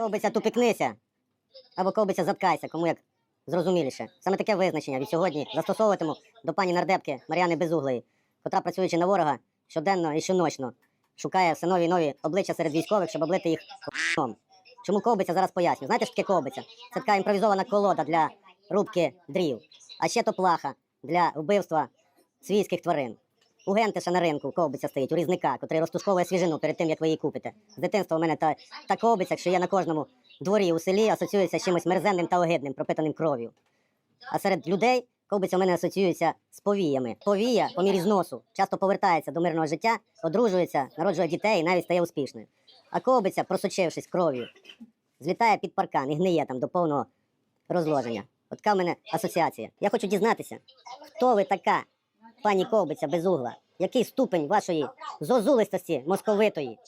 Ковбиця тупикнися. Або ковбиця заткайся, кому як зрозуміліше. Саме таке визначення від сьогодні застосовуватиму до пані нардепки Мар'яни Безуглої, котра, працюючи на ворога щоденно і щоночно, шукає все нові нові обличчя серед військових, щоб облити їх ***ом. Чому ковбиця зараз поясню? Знаєте, що таке ковбиця? Це така імпровізована колода для рубки дрів, а ще то плаха для вбивства свійських тварин. У гентиша на ринку ковбиця стоїть, у різника, котрий розтушковує свіжину перед тим, як ви її купите. З дитинства у мене та, та ковбиця, що є на кожному дворі у селі, асоціюється з чимось мерзенним та огидним, пропитаним кров'ю. А серед людей ковбиця у мене асоціюється з повіями. Повія по мірі зносу часто повертається до мирного життя, одружується, народжує дітей і навіть стає успішною. А ковбиця, просочившись кров'ю, злітає під паркан і гниє там до повного розложення. От така в мене асоціація. Я хочу дізнатися, хто ви така, пані ковбиця без угла, який ступень вашої зозулистості московитої.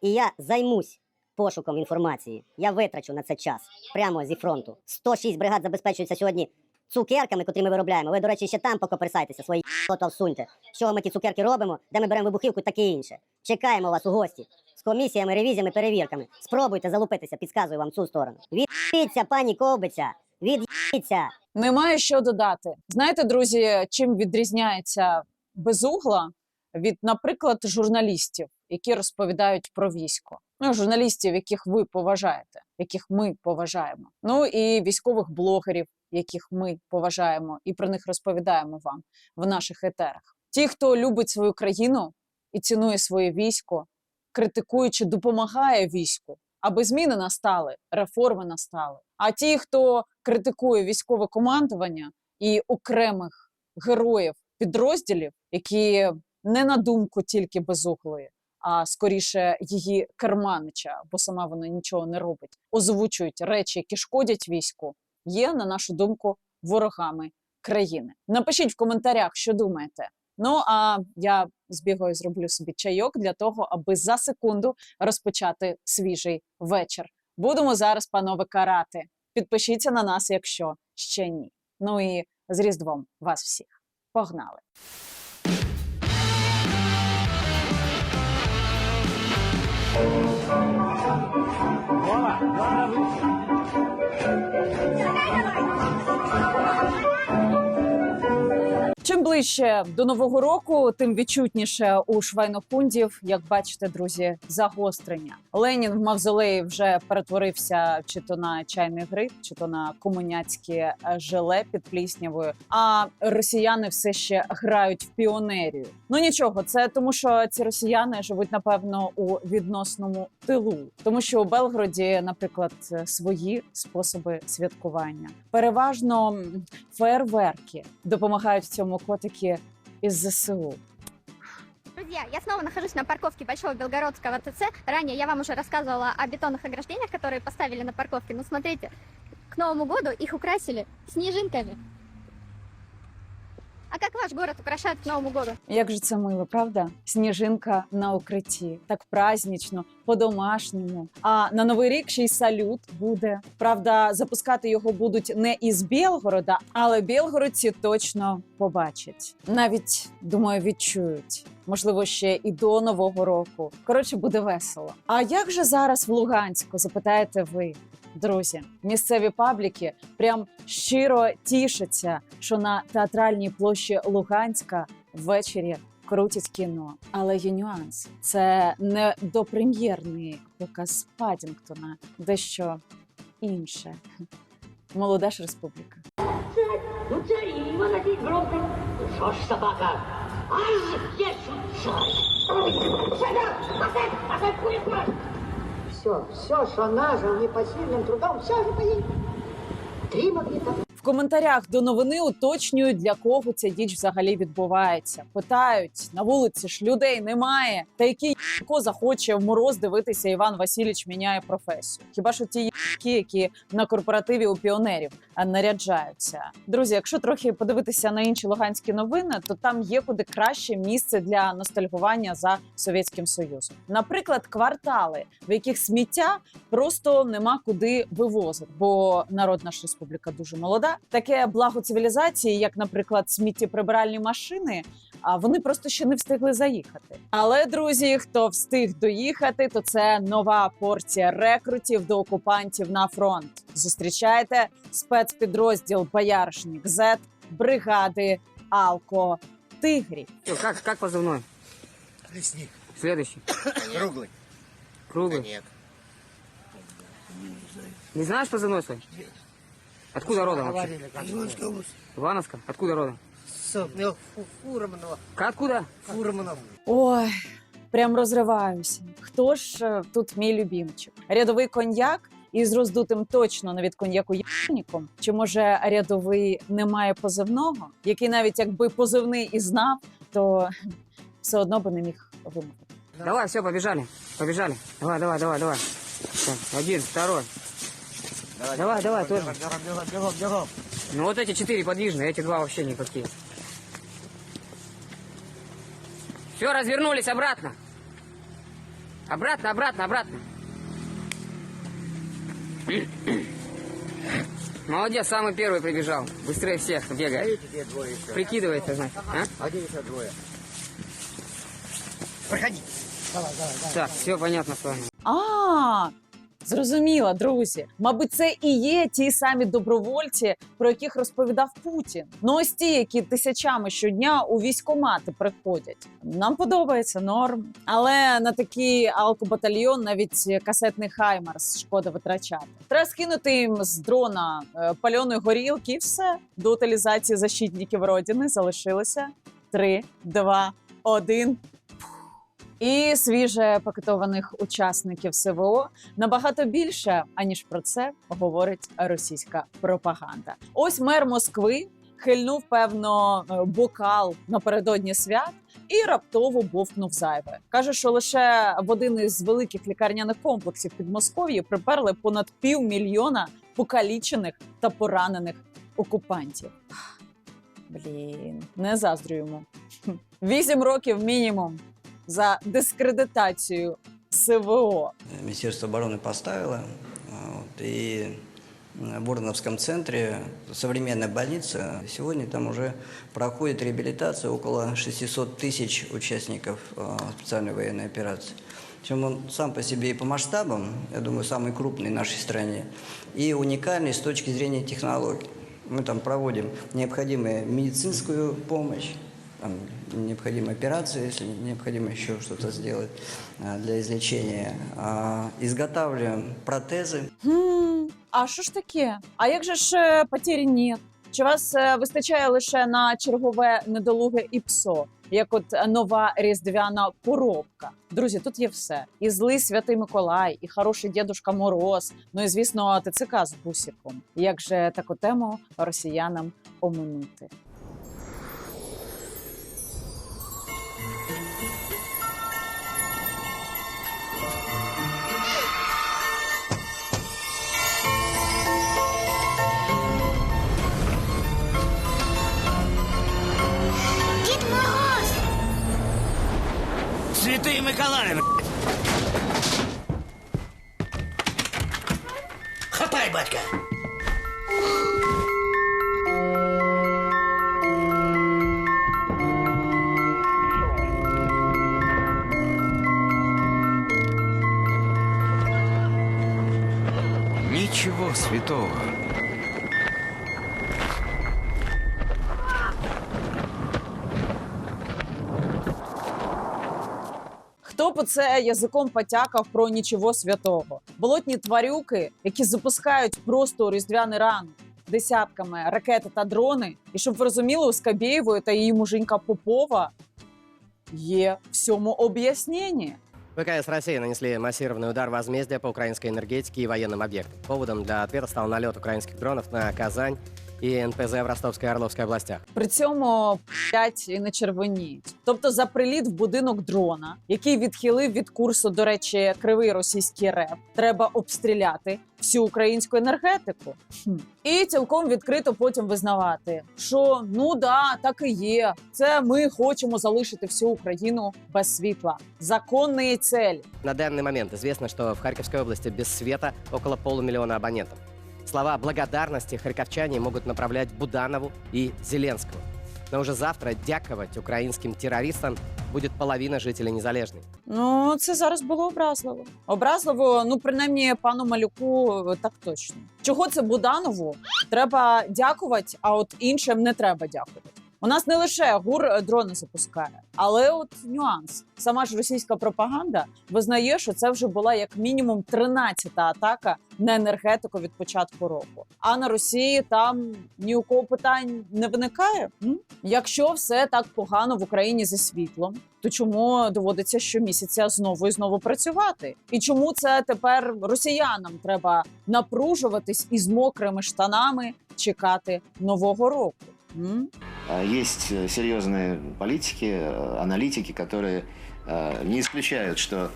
І я займусь пошуком інформації. Я витрачу на це час прямо зі фронту. 106 бригад забезпечуються сьогодні цукерками, котрі ми виробляємо. Ви, до речі, ще там покоперсайтеся, свої то всуньте. Чого ми ті цукерки робимо, де ми беремо вибухівку, таке інше. Чекаємо вас у гості з комісіями, ревізіями, перевірками. Спробуйте залупитися, підказую вам цю сторону. Від'їться, пані ковбиця! Від'їться! Немає що додати. Знаєте, друзі, чим відрізняється безугла від, наприклад, журналістів, які розповідають про військо. Ну, журналістів, яких ви поважаєте, яких ми поважаємо. Ну і військових блогерів, яких ми поважаємо, і про них розповідаємо вам в наших етерах. Ті, хто любить свою країну і цінує своє військо, критикуючи, допомагає війську, аби зміни настали, реформи настали. А ті, хто критикує військове командування і окремих героїв підрозділів, які не на думку тільки безуглої, а скоріше її керманича, бо сама вона нічого не робить, озвучують речі, які шкодять війську, є, на нашу думку, ворогами країни. Напишіть в коментарях, що думаєте. Ну а я збігаю, зроблю собі чайок для того, аби за секунду розпочати свіжий вечір. Будемо зараз, панове, карати. Підпишіться на нас, якщо ще ні. Ну і з Різдвом вас всіх. Погнали! Чим ближче до нового року, тим відчутніше у швайнохундів, як бачите, друзі, загострення. Ленін в мавзолеї вже перетворився чи то на чайний гриб, чи то на комуняцьке желе під пліснявою. А росіяни все ще грають в піонерію. Ну нічого, це тому, що ці росіяни живуть напевно у відносному тилу, тому що у Белгороді, наприклад, свої способи святкування. Переважно фейерверки допомагають в цьому котики із ЗСУ. Друзья, я снова нахожусь на парковке Большого Белгородского ТЦ. Ранее я вам уже рассказывала о бетонных ограждениях, которые поставили на парковке. Ну, смотрите, к Новому году их украсили снежинками. А как ваш город украшают к Новому году? Як же це мило, правда? Сніжинка на укритті, так празднично, по-домашньому. А на новий рік ще й салют буде. Правда, запускати його будуть не із Білгорода, але білгородці точно побачать. Навіть думаю, відчують. Можливо, ще і до нового року. Коротше, буде весело. А як же зараз в Луганську? Запитаєте ви? Друзі, місцеві пабліки прям щиро тішаться, що на театральній площі Луганська ввечері крутять кіно. Але є нюанс: це не допрем'єрний показ Падінгтона, дещо інше. Молода ж республіка. Ну це і молодий громко. Що ж собака? Аж є! Куликова! Все, все, что нажил непосильным трудом, все же поедет. Три магнита. В коментарях до новини уточнюють, для кого ця діч взагалі відбувається. Питають на вулиці ж людей немає. Та який ко захоче в мороз дивитися Іван Васильович міняє професію? Хіба що ті ї**ки, які на корпоративі у піонерів наряджаються? Друзі, якщо трохи подивитися на інші луганські новини, то там є куди краще місце для ностальгування за совєтським союзом. Наприклад, квартали, в яких сміття просто нема куди вивозити, бо народна ж республіка дуже молода Таке благо цивілізації, як, наприклад, сміттєприбиральні машини, а вони просто ще не встигли заїхати. Але друзі, хто встиг доїхати, то це нова порція рекрутів до окупантів на фронт. Зустрічайте спецпідрозділ Бояршник З бригади Алко Тигрів. Всё, как, как позывной? Лесник. Следующий. Круглый. Круглый. Нет. Не знаешь позывной свой? Откуда родом вообще? Ивановская область. Ивановска? Откуда родом? Фурманова. Откуда? Фурманов. Ой, прям розриваюся. Хто ж е, тут мій любімчик? Рядовий коньяк із роздутим точно не від коньяку ябником? Чи може рядовий не має позивного, який навіть якби позивний і знав, то все одно би не міг вимовити. Давай, все, побежали. Побежали. Давай, давай, давай, давай. Так, один, второй. Давай, давай, тоже. Бегом, бегом, бегом, бегом. Ну вот эти четыре подвижные, эти два вообще никакие. Все, развернулись обратно. Обратно, обратно, обратно. Молодец, самый первый прибежал. Быстрее всех А бегает. Прикидывается, значит. А? А где еще двое? Проходи. Давай, давай, давай. Так, все понятно с вами. А, зрозуміла, друзі. Мабуть, це і є ті самі добровольці, про яких розповідав Путін. Ну ось ті, які тисячами щодня у військомати приходять. Нам подобається норм. Але на такий алкобатальйон навіть касетний хаймарс шкода витрачати. Треба скинути їм з дрона е, пальоної горілки, і все до утилізації защитників родини залишилося три, два, один. І свіже пакетованих учасників СВО набагато більше, аніж про це говорить російська пропаганда. Ось мер Москви хильнув певно е, бокал напередодні свят і раптово бовкнув зайве. каже, що лише в один із великих лікарняних комплексів під Москов'ю приперли понад півмільйона покалічених та поранених окупантів. Блін, не заздрю йому. Вісім років мінімум за дискредитацію СВО. Министерство обороны поставило. а, вот, И в Бурновском центре современная больница. Сегодня там уже проходит реабилитация около 600 тысяч участников а, специальной военной операции. Причем он сам по себе и по масштабам, я думаю, самый крупный в нашей стране, и уникальный с точки зрения технологий. Мы там проводим необходимую медицинскую помощь, там, необходимые операции, если необходимо еще что-то сделать для излечения. Изготавливаем протезы. Хм, а що ж таке? А як же ж е, потері ні? Чи вас е, вистачає лише на чергове недолуге ІПСО, як от нова різдвяна коробка? Друзі, тут є все: і злий святий Миколай, і хороший дідушка Мороз. Ну і звісно, ТЦК з бусиком. Як же таку тему росіянам оминути? Святые Миколаи, Хапай, батька! Хто б це язиком потякав про нічого святого? Болотні тварюки, які запускають просто у різдвяний ранок десятками ракети та дрони. І щоб ви розуміли, у Скабєєвої та її муженька Попова є всьому об'яснення. ВКС России нанесли массированный удар возмездия по украинской энергетике и военным объектам. Поводом для ответа стал налет украинских дронов на Казань и НПЗ в Ростовской и Орловской областях. При цьому п'ять і не червоніють. Тобто за приліт в будинок дрона, який відхилив від курсу, до речі, кривий російський реп, треба обстріляти всю українську енергетику. Хм. І цілком відкрито потім визнавати, що ну да, так і є. Це ми хочемо залишити всю Україну без світла. Законні целі. На данный момент известно, что в Харьковской области без света около полумиллиона абонентов. Слова благодарности харьковчане могут направлять Буданову и Зеленскому. Но уже завтра дяковать украинским террористам будет половина жителей Незалежной. Ну, це зараз було образливо. Образливо, ну принаймні пану малюку е, так точно. Чого це Буданову треба дякувати, а от іншим не треба дякувати. У нас не лише гур е, дрони запускає, але от нюанс. Сама ж російська пропаганда визнає, що це вже була як мінімум 13-та атака на енергетику від початку року. А на Росії там ні у кого питань не виникає. Якщо все так погано в Україні зі світлом, то чому доводиться щомісяця знову і знову працювати? І чому це тепер росіянам треба напружуватись із мокрими штанами чекати нового року? М? А Есть э, серьезные политики, э, аналитики, которые э, не исключают, что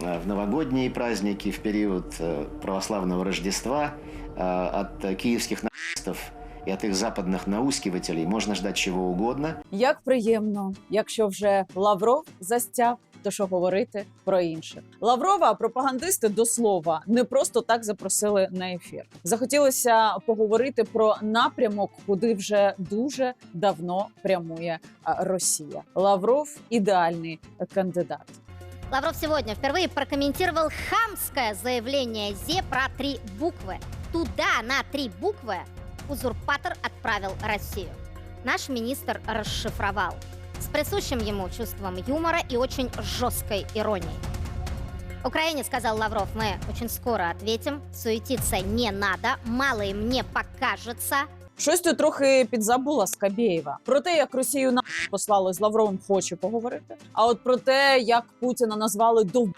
э, в новогодние праздники, в период э, православного Рождества э, от э, киевских нацистов и от их западных наускивателей можно ждать чего угодно. Як приємно, якщо вже Лавров застяв, то що говорити про інших. Лаврова пропагандисти до слова не просто так запросили на ефір. Захотілося поговорити про напрямок, куди вже дуже давно прямує а, Росія. Лавров ідеальний кандидат. Лавров сегодня впервые прокомментировал хамское заявление ЗЕ про три буквы. Туда на три буквы узурпатор отправил Россию. Наш министр расшифровал с присущим ему чувством юмора и очень жесткой иронией. Украине, сказал Лавров, мы очень скоро ответим, суетиться не надо, мало им не покажется, Щось тут трохи підзабула Скабєєва. Про те, як Росію на послали з Лавровим, хоче поговорити. А от про те, як Путіна назвали дов...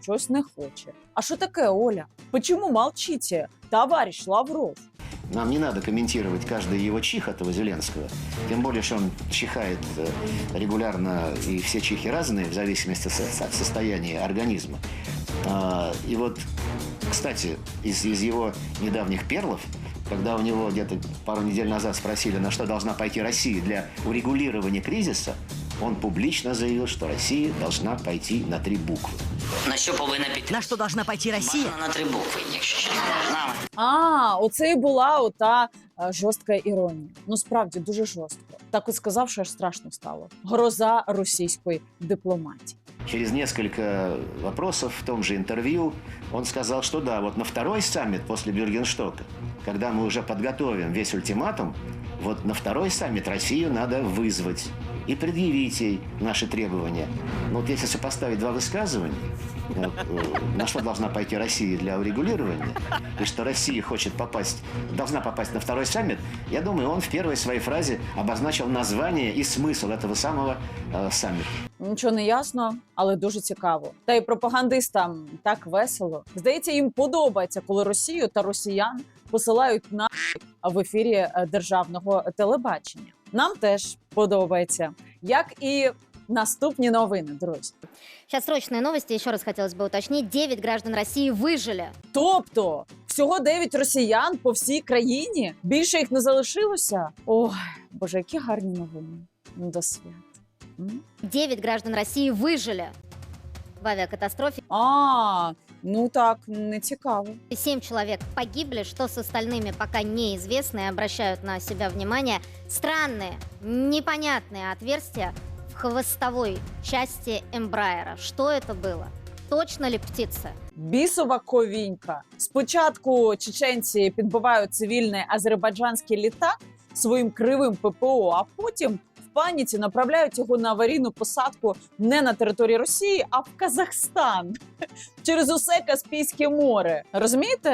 щось не хоче. А що таке, Оля? Почему молчите, товарищ Лавров? Нам не надо комментировать каждый его чих этого Зеленского. Тем более, что он чихает э, регулярно, и все чихи разные, в зависимости от состояния организма. А, И вот, кстати, из, из его недавних перлов, когда у него где-то пару недель назад спросили, на что должна пойти Россия для урегулирования кризиса, он публично заявил, что Россия должна пойти на три буквы. На що повинна піти? На що должна пойти Росія? Бажано на три букви, якщо що. Нами. А, оце і була ота е, жорстка іронія. Ну справді дуже жорстко. Так от сказав, що аж страшно стало. Гроза російської дипломатії. Через несколько вопросов в том же интервью он сказал, что да, вот на второй саммит после Бюргенштока, когда мы уже подготовим весь ультиматум, вот на второй саммит Россию надо вызвать и предъявить ей наши требования. Но вот если сопоставить два высказывания, э, э, на что должна пойти Россия для урегулирования, и что Россия хочет попасть, должна попасть на второй саммит, я думаю, он в первой своей фразе обозначил название и смысл этого самого э, саммита. Нічого не ясно, але дуже цікаво. Та й пропагандистам так весело. Здається, їм подобається, коли Росію та росіян посилають на в ефірі е, державного телебачення. Нам теж подобається, як і наступні новини, друзі. Сейчас срочные новости, еще раз хотелось бы уточнить. 9 граждан России выжили. Тобто всього 9 росіян по всій країні. Більше їх не залишилося. Ой, боже, які гарні новини. Ну, До свят. М? 9 граждан России выжили в авиакатастрофе. А, ну так, не цікаво. И Семь человек погибли, что с остальными пока неизвестно и обращают на себя внимание странные, непонятные отверстия в хвостовой части Эмбрайера. Что это было? Точно ли птица? Бісова ковінька. Спочатку чеченці підбивають цивільний азербайджанський літак своїм кривим ППО, а потім в паніці направляють його на аварійну посадку не на території Росії, а в Казахстан через усе Каспійське море. Розумієте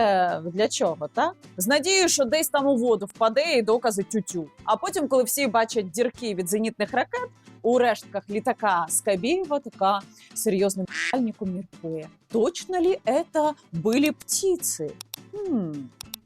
для чого? Так з надією, що десь там у воду впаде і докази тютю. А потім, коли всі бачать дірки від зенітних ракет. У рештках літака Скабєєва така серйозним міркує. Точно ли это были птиці? Хм,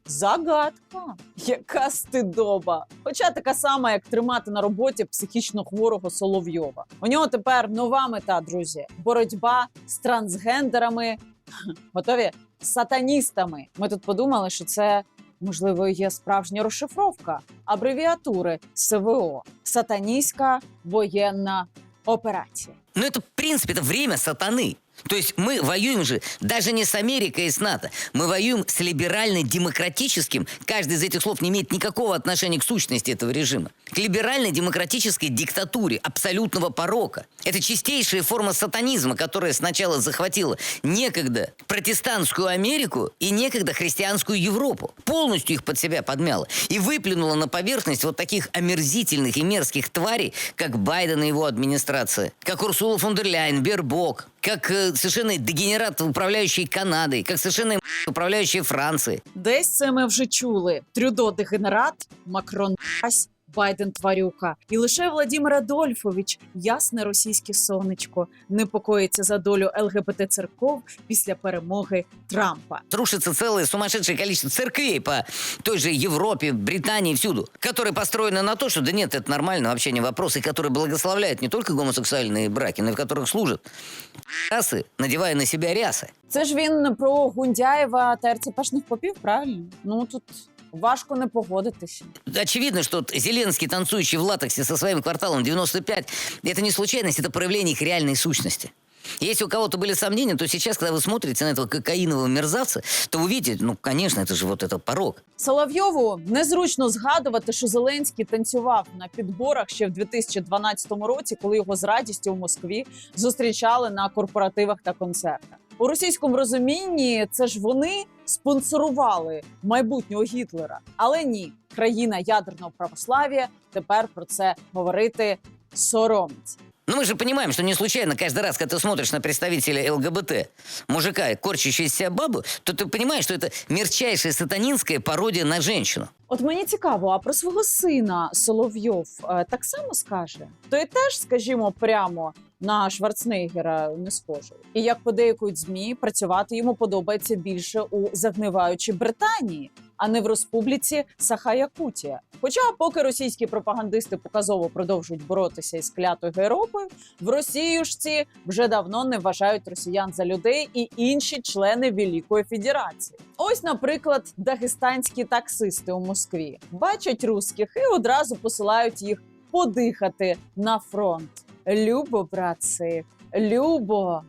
загадка. Яка стидоба. Хоча така сама, як тримати на роботі психічно хворого Соловйова. У нього тепер нова мета, друзі: боротьба з трансгендерами. Готові сатаністами. Ми тут подумали, що це. Можливо, є справжня розшифровка абревіатури СВО сатаністська воєнна операція. Ну это, в принципе, это время сатаны. То есть мы воюем же даже не с Америкой и с НАТО. Мы воюем с либерально-демократическим, каждый из этих слов не имеет никакого отношения к сущности этого режима, к либерально-демократической диктатуре абсолютного порока. Это чистейшая форма сатанизма, которая сначала захватила некогда протестантскую Америку и некогда христианскую Европу. Полностью их под себя подмяла и выплюнула на поверхность вот таких омерзительных и мерзких тварей, как Байден и его администрация, как Урсула фон дер Ляйен, Бербок, как э, совершенно дегенерат, управляющий Канадой, как совершенно м***, управляющий Францией. Десь це ми вже чули: Трюдо дегенерат, Макрон мразь, Байден тварюка. І лише Владимир Адольфович, ясне російське сонечко, непокоїться за долю ЛГБТ церков після перемоги Трампа. Рушится целое сумасшедшее количество церквей по той же Европе, Британии, всюду, которые построены на то, что да нет, это нормально, вообще не вопрос, и которые благословляют не только гомосексуальные браки, но и в которых служат расы, надевая на себя рясы. Це ж він про Гундяєва та РЦПшних попів, правильно? Ну тут важко не погодитись. Очевидно, что Зеленский, танцующий в латексе со своим кварталом 95, это не случайность, это проявление их реальной сущности. Если у кого-то были сомнения, то сейчас, когда вы смотрите на этого кокаинового мерзавца, то вы видите, ну, конечно, это же вот это порог. Соловйову незручно згадувати, що Зеленський танцював на підборах ще в 2012 році, коли його з радістю в Москві зустрічали на корпоративах та концертах. У російському розумінні це ж вони спонсорували майбутнього Гітлера. Але ні, країна ядерного православ'я тепер про це говорити соромиться. Но мы же понимаем, что не случайно каждый раз, когда ты смотришь на представителя ЛГБТ, мужика, корчащего из себя бабу, то ты понимаешь, что это мерчайшая сатанинская пародия на женщину. От мені цікаво, а про свого сина Соловйов е, так само скаже? Той теж, скажімо, прямо на Шварценеггера не схожий. І як подейкують змі, працювати йому подобається більше у загниваючій Британії, а не в республіці Саха-Якутія. Хоча, поки російські пропагандисти показово продовжують боротися із клятою Європою, в Росіюшці вже давно не вважають росіян за людей і інші члени Великої Федерації. Ось, наприклад, дагестанські таксисти у Москві бачать русських і одразу посилають їх подихати на фронт. Любо, братці, любо.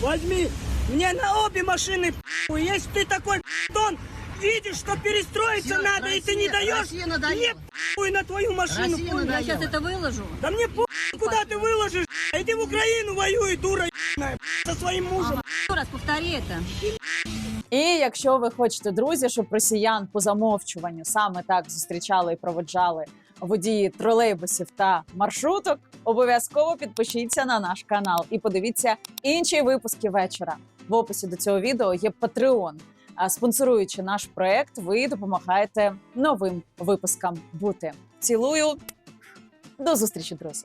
Возьми мне на обе машины. Если ты такой п***дон, видишь, что перестроиться надо, и ты не даешь, мне п***й на твою машину. п***й. Я сейчас это выложу. Да мне п***й, куда ты выложишь, п***ь. Иди в Украину воюй, дура ебаная, п***ь, со своим мужем. Еще раз повтори это. І якщо ви хочете, друзі, щоб росіян по замовчуванню саме так зустрічали і проводжали водії тролейбусів та маршруток, обов'язково підпишіться на наш канал і подивіться інші випуски вечора. В описі до цього відео є Patreon. Спонсоруючи наш проект, ви допомагаєте новим випускам бути. Цілую. До зустрічі, друзі!